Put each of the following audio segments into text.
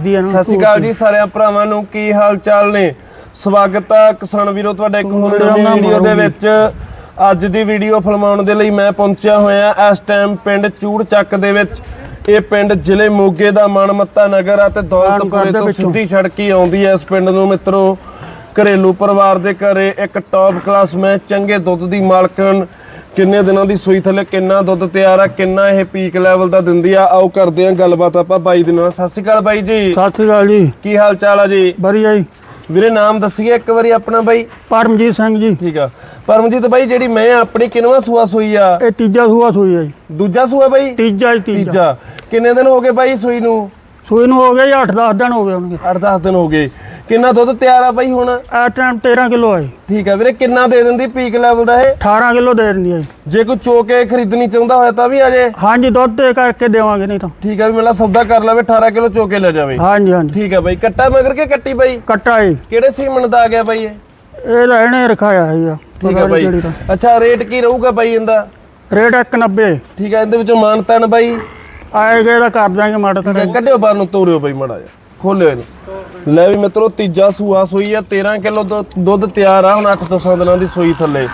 ਕਰਦੀ ਆ ਸਤਿ ਸ਼੍ਰੀ ਅਕਾਲ ਜੀ ਸਾਰਿਆਂ ਭਰਾਵਾਂ ਨੂੰ ਕੀ ਹਾਲ ਚਾਲ ਨੇ? ਸਵਾਗਤ ਹੈ ਕਿਸਾਨ ਵੀਰੋ ਤੁਹਾਡਾ ਇੱਕ ਹੋਰ ਨਵੀਂ ਵੀਡੀਓ ਦੇ ਵਿੱਚ। ਅੱਜ ਦੀ ਵੀਡੀਓ ਫਿਲਮਾਉਣ ਦੇ ਲਈ ਮੈਂ ਪਹੁੰਚਿਆ ਹੋਇਆ ਇਸ ਟਾਈਮ ਪਿੰਡ ਚੂੜ ਚੱਕ ਦੇ ਵਿੱਚ। ਇਹ ਪਿੰਡ ਜ਼ਿਲ੍ਹੇ ਮੋਗੇ ਦਾ ਮਨਮੱਤਾ ਨਗਰ ਆ ਤੇ ਦੌਲਤਪੁਰੇ ਤੋਂ। ਸਿੱਧੀ ਸੜਕ ਹੀ ਆਉਂਦੀ ਹੈ ਇਸ ਪਿੰਡ ਨੂੰ ਮਿੱਤਰੋ। ਘਰੇਲੂ ਪਰਿਵਾਰ ਦੇ ਘਰੇ ਇੱਕ ਟੌਪ ਕਲਾਸ ਮੈਂ ਚੰਗੇ ਦੁੱਧ ਦੀ ਮਾਲਕਣ ਕਿੰਨੇ ਦਿਨਾਂ ਦੀ ਸੂਈ ਥੱਲੇ ਕਿੰਨਾ ਦੁੱਧ ਤਿਆਰ ਆ ਕਿੰਨਾ ਇਹ ਪੀਕ ਲੈਵਲ ਦਾ ਦਿੰਦੀ ਆ? ਆਓ ਕਰਦੇ ਆ ਗੱਲਬਾਤ ਆਪਾਂ ਬਾਈ ਦੇ ਨਾਲ। ਸਤਿ ਸ਼੍ਰੀ ਅਕਾਲ ਬਾਈ ਜੀ। ਸਤਿ ਸ੍ਰੀ ਅਕਾਲ ਜੀ। ਕੀ ਹਾਲ ਚਾਲ ਆ ਜੀ? ਵਧੀਆ ਜੀ। ਵੀਰੇ ਨਾਮ ਦੱਸੀਏ ਇੱਕ ਵਾਰੀ ਆਪਣਾ ਬਾਈ। ਪਰਮਜੀਤ ਸਿੰਘ ਜੀ। ਠੀਕ ਆ। ਪਰਮਜੀਤ ਬਾਈ ਜਿਹੜੀ ਮੈਂ ਆਪਣੀ ਕਿਨਵਾ ਸੂਆ ਸੂਈ ਆ? ਇਹ ਤੀਜਾ ਸੂਆ ਸੂਈ ਹੈ ਜੀ। ਦੂਜਾ ਸੂਆ ਬਾਈ? ਤੀਜਾ ਜੀ ਤੀਜਾ। ਤੀਜਾ। ਕਿੰਨੇ ਦਿਨ ਹੋ ਗਏ ਬਾਈ ਸੂਈ ਨੂੰ? ਸੂਈ ਨੂੰ ਹੋ ਜੀ 8-10 ਦਿਨ ਹੋ ਗਏ ਹੋਣਗੇ। 8-10 ਦਿਨ ਹੋ ਗਏ। ਕਿੰਨਾ ਦੁੱਧ ਤਿਆਰ ਆ ਬਾਈ ਹੁਣ? ਇਹ ਟਾਈਮ 13 ਕਿਲੋ ਹੈ। ਠੀਕ ਆ ਵੀਰੇ ਕਿੰਨਾ ਦੇ ਦਿੰਦੀ ਪੀਕ ਲੈਵਲ ਦਾ ਇਹ? 18 ਕਿਲੋ ਦੇ ਦਿੰਦੀ ਹੈ ਜੀ। ਕੋਈ ਚੋਕੇ ਖਰੀਦਣੀ ਚਾਹੁੰਦਾ ਹੋਇਆ ਤਾਂ ਵੀ ਆ ਜੇ। ਹਾਂਜੀ ਦੁੱਧ ਤੇ ਕਰਕੇ ਦੇਵਾਂਗੇ ਨਹੀਂ ਤਾਂ। ਠੀਕ ਆ ਵੀ ਮੇਲਾ ਸੌਦਾ ਕਰ ਲਵੇ 18 ਕਿਲੋ ਚੋਕੇ ਲੈ ਜਾਵੇ। ਹਾਂਜੀ ਹਾਂਜੀ। ਠੀਕ ਆ ਬਾਈ ਕੱਟਾ ਮਗਰ ਕੇ ਕੱਟੀ ਬਾਈ? ਕੱਟਾ ਜੀ। ਕਿਹੜੇ ਸੀਮਨ ਦਾ ਆ ਗਿਆ ਬਾਈ ਇਹ? ਇਹ ਤਾਂ ਇਹਨੇ ਰਖਾਇਆ ਹੈ ਜੀ ਠੀਕ ਆ ਬਾਈ। ਅੱਛਾ ਰੇਟ ਕੀ ਰਹੂਗਾ ਬਾਈ ਇਹਦਾ? ਰੇਟ 190 ਠੀਕ ਆ ਇਹਦੇ ਵਿੱਚੋਂ ਮਾਨਤਾਨ ਬਾਈ। ਆਏਗੇ ਤਾਂ ਕਰ ਦਾਂਗੇ ਮਾੜਾ ਥੋੜਾ ਕੱਢਿਓ ਬਾਹਰ ਨੂੰ ਤੋਰਿਓ ਬਾਈ ਮੜਾ ਜਾ ਖੋਲਿਓ ਇਹਨੂੰ। ਲੈ ਵੀ ਮਿੱਤਰੋ ਤੀਜਾ ਸੂਆ ਸੂਈ ਆ 13 ਕਿਲੋ ਦੁੱਧ ਤਿਆਰ ਆ ਹੁਣ 8-10 ਦਿਨਾਂ ਦੀ ਸੂਈ ਥੱਲੇ।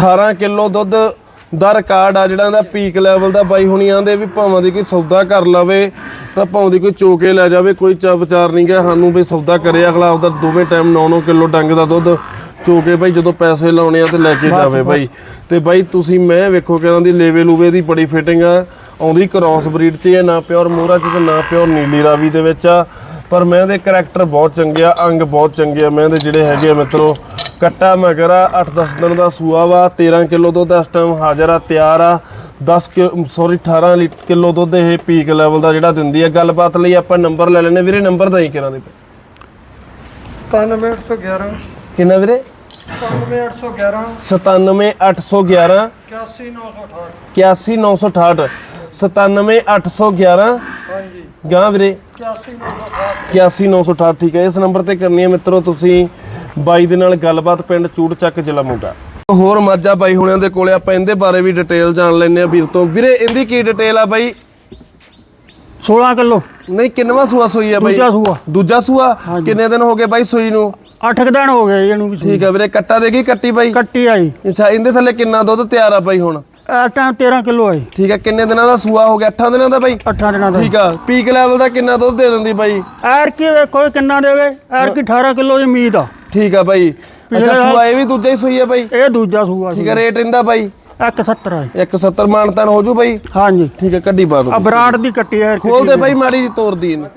18 ਕਿਲੋ ਦੁੱਧ ਦਾ ਰਿਕਾਰਡ ਆ ਜਿਹੜਾ ਇਹਦਾ ਪੀਕ ਲੈਵਲ ਦਾ ਬਾਈ ਹੁਣੀ ਆਂਦੇ ਵੀ ਭਾਵਾਂ ਦੀ ਕੋਈ ਸੌਦਾ ਕਰ ਲਵੇ ਤਾਂ ਭਾਵੇਂ ਦੀ ਕੋਈ ਚੋਕੇ ਲੈ ਜਾਵੇ ਕੋਈ ਚਾ ਵਿਚਾਰ ਨਹੀਂ ਗਿਆ ਸਾਨੂੰ ਵੀ ਸੌਦਾ ਕਰੇ ਅਗਲਾ ਉਹਦਾ ਦੋਵੇਂ ਟਾਈਮ 9-9 ਕਿਲੋ ਡੰਗ ਦਾ ਦੁੱਧ ਚੋਕੇ ਬਾਈ ਜਦੋਂ ਪੈਸੇ ਲਾਉਣੇ ਆ ਤੇ ਲੈ ਕੇ ਜਾਵੇ ਬਾਈ। ਤੇ ਬਾਈ ਤੁਸੀਂ ਮੈਂ ਵੇਖੋ ਕਿ ਦੀ ਲੇਵੇ ਲੂਵੇ ਦੀ ਬੜੀ ਫਿਟਿੰਗ ਆ ਆਉਂਦੀ ਕ੍ਰਾਸ ਬਰੀਡ 'ਚ ਇਹ ਨਾ ਪਿਓਰ ਮੋਹਰਾ 'ਚ ਤੇ ਨਾ ਪਿਓਰ ਨੀਲੀ ਰਾਵੀ ਦੇ ਵਿੱਚ ਆ। ਪਰ ਮੈਂ ਦੇ ਕਰੈਕਟਰ ਬਹੁਤ ਚੰਗੇ ਆ ਅੰਗ ਬਹੁਤ ਚੰਗੇ ਆ। ਮੈਂ ਦੇ ਜਿਹੜੇ ਹੈਗੇ ਆ ਮਿੱਤਰੋ ਕੱਟਾ ਮਗਰ ਆ 8-10 ਦਿਨ ਦਾ ਸੂਆ ਵਾ 13 ਕਿਲੋ ਦੁੱਧ ਇਸ ਟਾਈਮ ਹਾਜ਼ਰ ਆ ਤਿਆਰ ਆ। 10 ਸੌਰੀ 18 ਲੀਟਰ ਕਿਲੋ ਦੁੱਧ ਇਹ ਪੀਕ ਲੈਵਲ ਦਾ ਜਿਹੜਾ ਦਿੰਦੀ ਆ। ਗੱਲਬਾਤ ਲਈ ਆਪਾਂ ਨੰਬਰ ਲੈ ਲੈਣੇ ਵੀਰੇ ਨੰਬਰ ਦਾ ਹੀ ਕਿਹਨਾਂ ਦੇ 95811 ਕਿੰਨਾ ਵੀਰੇ? 95811 97811 81968 81968 97811 ਹਾਂਜੀ ਗਾਂ ਵੀਰੇ 81968 81968 ਠੀਕ ਹੈ। ਇਸ ਨੰਬਰ ਤੇ ਕਰਨੀ ਹੈ ਮਿੱਤਰੋ ਤੁਸੀਂ ਬਾਈ ਦੇ ਨਾਲ ਗੱਲਬਾਤ ਪਿੰਡ ਚੂੜ ਚੱਕ ਜ਼ਿਲ੍ਹਾ ਮੋਗਾ। ਹੋਰ ਮਾਝਾ ਬਾਈ ਹੁਣਿਆਂ ਦੇ ਕੋਲੇ ਆਪਾਂ ਇਹਦੇ ਬਾਰੇ ਵੀ ਡਿਟੇਲ ਜਾਣ ਲੈਣੇ ਆ ਵੀਰ ਤੋਂ। ਵੀਰੇ ਇਹਦੀ ਕੀ ਡਿਟੇਲ ਆ ਬਾਈ? 16 ਕਿਲੋ। ਨਹੀਂ ਕਿੰਨਵਾ ਸੂਆ ਸੂਈ ਆ ਬਾਈ? ਦੂਜਾ ਸੂਆ। ਦੂਜਾ ਸੂਆ। ਕਿੰਨੇ ਦਿਨ ਹੋ ਗਏ ਬਾਈ ਸੂਈ ਨੂੰ? 8 ਦਿਨ ਹੋ ਗਏ ਜੀ ਇਹਨੂੰ ਵੀ ਠੀਕ ਹੈ ਵੀਰੇ ਕੱਟਾ ਦੇਗੀ ਕੱਟੀ ਬਾਈ? ਕੱਟੀ ਆਈ ਅੱਛਾ ਇਹਦੇ ਥੱਲੇ ਕਿੰਨਾ ਦੁੱਧ ਤਿਆਰ ਆ ਬਾਈ ਹੁਣ? ਟਾਈਮ 13 ਕਿਲੋ ਆਈ ਠੀਕ ਹੈ ਕਿੰਨੇ ਦਿਨਾਂ ਦਾ ਸੂਆ ਹੋ ਗਿਆ? 8 ਦਿਨਾਂ ਦਾ ਬਾਈ? 8 ਦਿਨਾਂ ਦਾ। ਠੀਕ ਆ ਪੀਕ ਲੈਵਲ ਦਾ ਕਿੰਨਾ ਦੁੱਧ ਦੇ ਦਿੰਦੀ ਬਾਈ? ਐਰ ਕੀ ਵੇਖੋ ਕਿੰਨਾ ਦੇਵੇ ਐਰ ਕੀ 18 ਕਿਲੋ ਦੀ ਉਮੀਦ ਆ। ਠੀਕ ਆ ਬਾਈ। ਅੱਛਾ ਸੂਆ ਇਹ ਵੀ ਦੂਜਾ ਹੀ ਸੂਈ ਆ ਬਾਈ? ਇਹ ਦੂਜਾ ਸੂਆ ਠੀਕ ਹੈ ਰੇਟ ਇਹਦਾ ਬਾਈ? 170 ਆ 170 ਮਾਨਤਾਨ ਹੋ ਜੂ ਬਾਈ? ਹਾਂਜੀ। ਠੀਕ ਹੈ ਕੱਢੀ ਪਾ ਆ ਦੋ ਬਰਾੜ ਦੀ ਕੱਟੀ ਐ ਖੋਲ ਦੇ ਬਾਈ ਮਾੜੀ ਜੀ ਤੋੜਦੀ ਇਹਨੂੰ।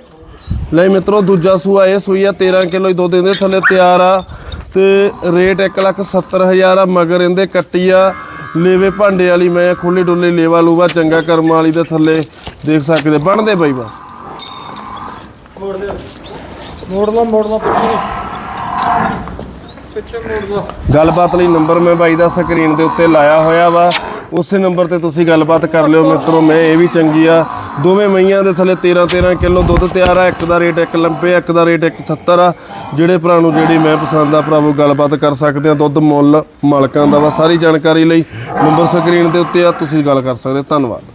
ਲੈ ਮਿੱਤਰੋ ਦੂਜਾ ਸੂਆ ਇਹ ਸੂਈ ਆ 13 ਕਿਲੋ ਦੁੱਧ ਇਹਦੇ ਥੱਲੇ ਤਿਆਰ ਆ। ਤੇ ਰੇਟ 170000 ਆ ਮਗਰ ਇਹਦੇ ਕੱਟੀ ਆ। ਲੇਵੇ ਭਾਂਡੇ ਵਾਲੀ ਮੈਂ ਖੁੱਲੇ ਡੁੱਲੇ ਲੇਵਾ ਲੂਵਾ ਚੰਗਾ ਕਰਮ ਵਾਲੀ ਦੇ ਥੱਲੇ ਦੇਖ ਸਕਦੇ ਬਣਦੇ ਬਾਈ ਬਸ। ਮੋੜ ਲਾ ਮੋੜ ਲਾ ਪਿੱਛੇ। ਪਿੱਛੇ ਮੋੜ ਲਾ ਗੱਲਬਾਤ ਲਈ ਨੰਬਰ ਮੈਂ ਬਾਈ ਦਾ ਸਕਰੀਨ ਦੇ ਉੱਤੇ ਲਾਇਆ ਹੋਇਆ ਵਾ। ਉਸੇ ਨੰਬਰ ਤੇ ਤੁਸੀਂ ਗੱਲਬਾਤ ਕਰ ਲਿਓ ਮਿੱਤਰੋ, ਮੈਂ ਇਹ ਵੀ ਚੰਗੀ ਆ। ਦੋਵੇਂ ਮਈਆਂ ਦੇ ਥੱਲੇ 13 13 ਕਿਲੋ ਦੁੱਧ ਤਿਆਰ ਆ, ਇੱਕ ਦਾ ਰੇਟ 1 ਲੰਬੇ ਇੱਕ ਦਾ ਰੇਟ 170 ਆ। ਜਿਹੜੇ ਭਰਾ ਨੂੰ ਜਿਹੜੀ ਮੈਂ ਪਸੰਦ ਆ ਭਰਾਵੋ ਗੱਲਬਾਤ ਕਰ ਸਕਦੇ ਆ। ਦੁੱਧ ਮੁੱਲ ਮਾਲਕਾਂ ਦਾ ਵਾ, ਸਾਰੀ ਜਾਣਕਾਰੀ ਲਈ ਨੰਬਰ ਸਕਰੀਨ ਦੇ ਉੱਤੇ ਆ, ਤੁਸੀਂ ਗੱਲ ਕਰ ਸਕਦੇ ਧੰਨਵਾਦ।